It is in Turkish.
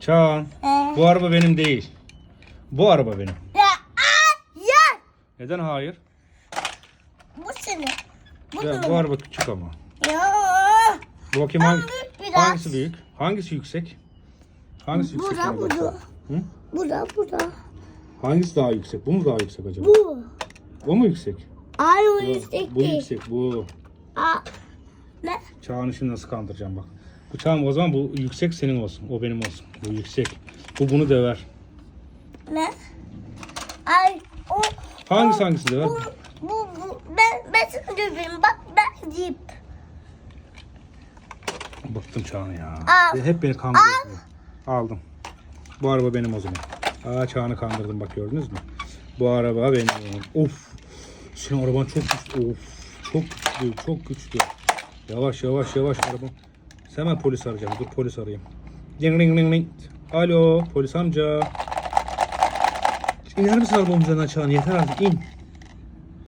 Çağan. Ee, Bu araba benim değil. Bu araba benim. ya, ya. Neden hayır? Bu senin. Bu Ya, senin. bu araba küçük ama. Ya. Bu bakayım hangi, büyük biraz. hangisi büyük? Hangisi yüksek? Hangisi yüksek? Bura, bura. bakalım. Hı? Bura, bura. Hangisi daha yüksek? Bu mu daha yüksek acaba? Bu. Bu mu yüksek? Ay o Bu, yüksek bu değil. yüksek. Bu. Aa. Ne? Çağan'ı şimdi nasıl kandıracağım bak. Bu Çağan o zaman bu yüksek senin olsun. O benim olsun. Bu yüksek. Bu bunu döver. Ne? Ay o. Hangisi o- hangisi döver? Bu, bu, bu. Ben, ben sana döveyim. Bak ben deyip. Bıktım Çağan'ı ya. Al. Hep beni kandırıyor. Aldım. Bu araba benim o zaman. Aa Çağan'ı kandırdım bak gördünüz mü? Bu araba benim. Of. Senin araban çok güçlü. Of. Çok güçlü. Çok güçlü. Yavaş yavaş yavaş araba. Hemen polis arayacağım. Dur polis arayayım. Ring ring ring ring. Alo polis amca. İner misin arabamın üzerinden? Yeter artık in.